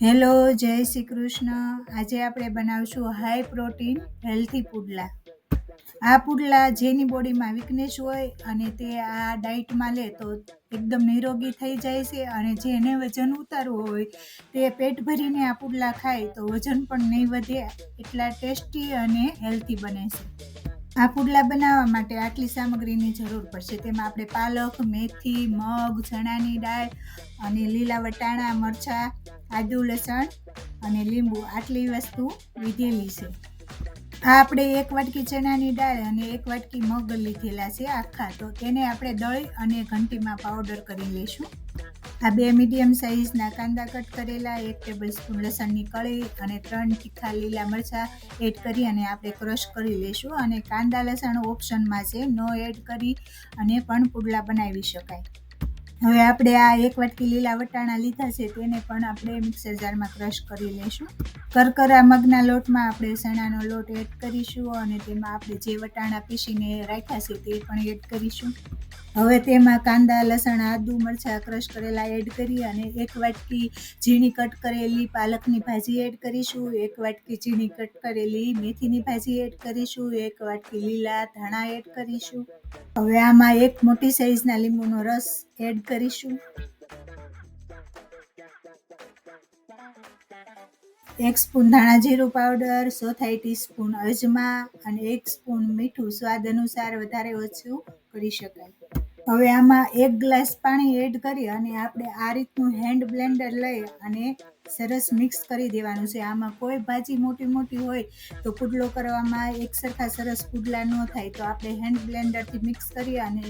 Hello, જય શ્રી કૃષ્ણ. આજે આપણે બનાવશું હાઈ પ્રોટીન હેલ્થી પુડલા. આ પુડલા જેની બોડીમાં વીકનેસ હોય અને તે આ ડાયટમાં લે તો એકદમ નિરોગી થઈ જાય છે અને જેને વજન ઉતારવું હોય તે પેટ ભરીને આ પુડલા ખાય તો વજન પણ નહીં વધે, એટલા ટેસ્ટી અને હેલ્થી બને છે. આ પુડલા બનાવવા માટે આટલી સામગ્રીની જરૂર પડશે. તેમાં આપણે પાલક, મેથી, મગ, ચણાની દાળ અને લીલા વટાણા, મરચાં, આદુ લસણ અને લીંબુ આટલી વસ્તુ લીધેલી છે. આ આપણે એક વાટકી ચણાની દાળ અને એક વાટકી મગ લીધેલા છે આખા. તો તેને આપણે દળી અને ઘંટીમાં પાવડર કરી લઈશું. આ બે મીડિયમ સાઇઝના કાંદા કટ કરેલા, એક ટેબલ સ્પૂન લસણની કળી અને ત્રણ તીખા લીલા મરચાં એડ કરી અને આપણે ક્રશ કરી લઈશું. અને કાંદા લસણ ઓપ્શનમાં છે નો એડ કરી અને પણ પુડલા બનાવી શકાય. હવે આપણે આ એક વાટકી લીલા વટાણા લીધા છે, તેને પણ આપણે મિક્સર જારમાં ક્રશ કરી લઈશું. કરકરા મગના લોટમાં આપણે ચણાનો લોટ એડ કરીશું અને તેમાં આપણે જે વટાણા પીસીને રાખ્યા છે તે પણ એડ કરીશું. હવે તેમાં કાંદા, લસણ, આદુ, મરચાં ક્રશ કરેલા એડ કરી અને એક વાટકી ઝીણી કટ કરેલી પાલકની ભાજી એડ કરીશું, એક વાટકી ઝીણી કટ કરેલી મેથીની ભાજી એડ કરીશું, એક વાટકી લીલા ધાણા એડ કરીશું. હવે આમાં એક મોટી સાઈઝના લીંબુનો રસ એડ કરીશું. એક સ્પૂન ધાણા જીરું પાવડર ચોથાઈ ટીસ્પૂન અજમા અને એક સ્પૂન મીઠું. સ્વાદ અનુસાર વધારે ઓછું કરી શકાય. હવે આમાં એક ગ્લાસ પાણી એડ કરી અને આપણે આ રીતનું હેન્ડ બ્લેન્ડર લઈ અને સરસ મિક્સ કરી દેવાનું છે. આમાં કોઈ ભાજી મોટી મોટી હોય તો પુડલો કરવામાં એક સરખા સરસ પુડલા ન થાય તો આપણે હેન્ડ બ્લેન્ડરથી મિક્સ કરી અને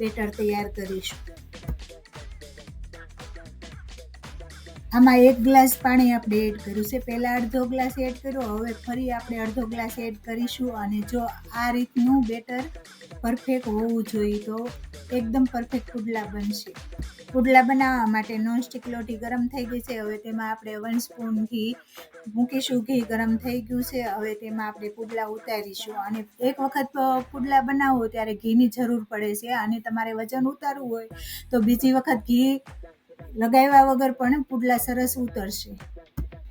બેટર તૈયાર કરીશું. આમાં એક ગ્લાસ પાણી આપણે એડ કર્યું છે. પહેલાં અડધો ગ્લાસ એડ કર્યો, હવે ફરી આપણે અડધો ગ્લાસ એડ કરીશું અને જો આ રીતનું બેટર પરફેક્ટ હોવું જોઈએ તો એકદમ પરફેક્ટ પુડલા બનશે. પુડલા બનાવવા માટે નોનસ્ટિક લોટી ગરમ થઈ ગઈ છે. હવે તેમાં આપણે વન સ્પૂન ઘી મૂકીશું. ઘી ગરમ થઈ ગયું છે. હવે તેમાં આપણે પુડલા ઉતારીશું. અને એક વખત પુડલા બનાવો ત્યારે ઘીની જરૂર પડે છે અને તમારે વજન ઉતારવું હોય તો બીજી વખત ઘી લગાવ્યા વગર પણ પુડલા સરસ ઉતરશે.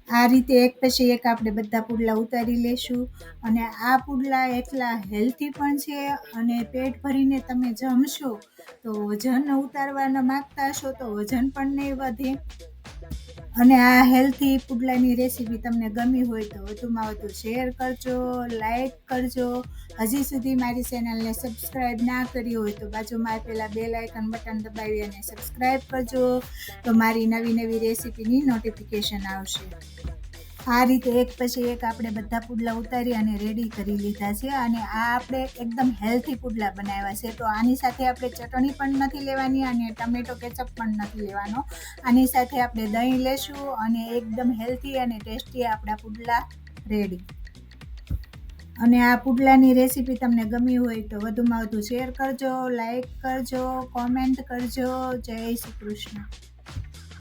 આ રીતે એક પછી એક આપણે બધા પુડલા ઉતારી લેશું અને આ પુડલા એટલા હેલ્થી પણ છે અને પેટ ભરીને તમે જમશો તો વજન ઉતારવાના માગતા હશો તો વજન પણ નહીં વધે. અને આ હેલ્થી પુડલાની રેસીપી તમને ગમી હોય તો વધુમાં વધુ શેર કરજો લાઈક કરજો. હજી સુધી મારી ચેનલને સબસ્ક્રાઈબ ના કરી હોય તો બાજુમાં આપેલા બે લાઇકન બટન દબાવી અને સબસ્ક્રાઈબ કરજો તો મારી નવી નવી રેસીપીની નોટિફિકેશન આવશે. આ રીતે એક પછી એક આપણે બધા પુડલા ઉતારી અને રેડી કરી લીધા છે અને આ આપણે એકદમ હેલ્થી પુડલા બનાવ્યા છે. તો આની સાથે આપણે ચટણી પણ નથી લેવાની અને ટમેટો કેચઅપ પણ નથી લેવાનો. આની સાથે આપણે દહીં લેશું અને એકદમ હેલ્થી અને ટેસ્ટી આપણા પુડલા રેડી અને આ પુડલાની રેસીપી તમને ગમી હોય તો વધુમાં વધુ શેર કરજો લાઈક કરજો કોમેન્ટ કરજો. જય શ્રી કૃષ્ણ.